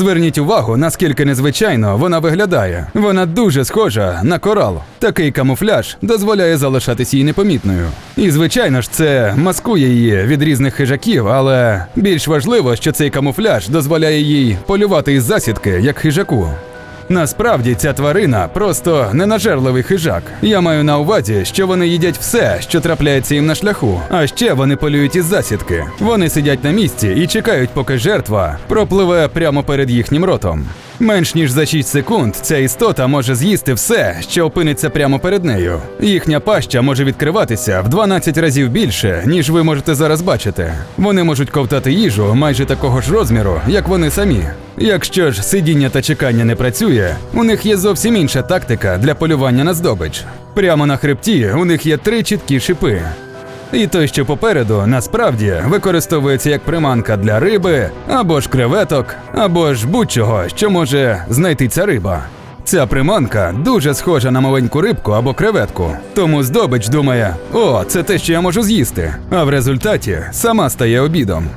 Зверніть увагу, наскільки незвичайно вона виглядає. Вона дуже схожа на корал. Такий камуфляж дозволяє залишатись їй непомітною. І звичайно ж, це маскує її від різних хижаків, але більш важливо, що цей камуфляж дозволяє їй полювати із засідки як хижаку. Насправді ця тварина просто ненажерливий хижак. Я маю на увазі, що вони їдять все, що трапляється їм на шляху. А ще вони полюють із засідки. Вони сидять на місці і чекають, поки жертва пропливе прямо перед їхнім ротом. Менш ніж за 6 секунд ця істота може з'їсти все, що опиниться прямо перед нею. Їхня паща може відкриватися в 12 разів більше, ніж ви можете зараз бачити. Вони можуть ковтати їжу майже такого ж розміру, як вони самі. Якщо ж сидіння та чекання не працює, у них є зовсім інша тактика для полювання на здобич. Прямо на хребті у них є три чіткі шипи. І той, що попереду, насправді використовується як приманка для риби, або ж креветок, або ж будь-чого, що може знайти ця риба. Ця приманка дуже схожа на маленьку рибку або креветку. Тому здобич думає: о, це те, що я можу з'їсти. А в результаті сама стає обідом.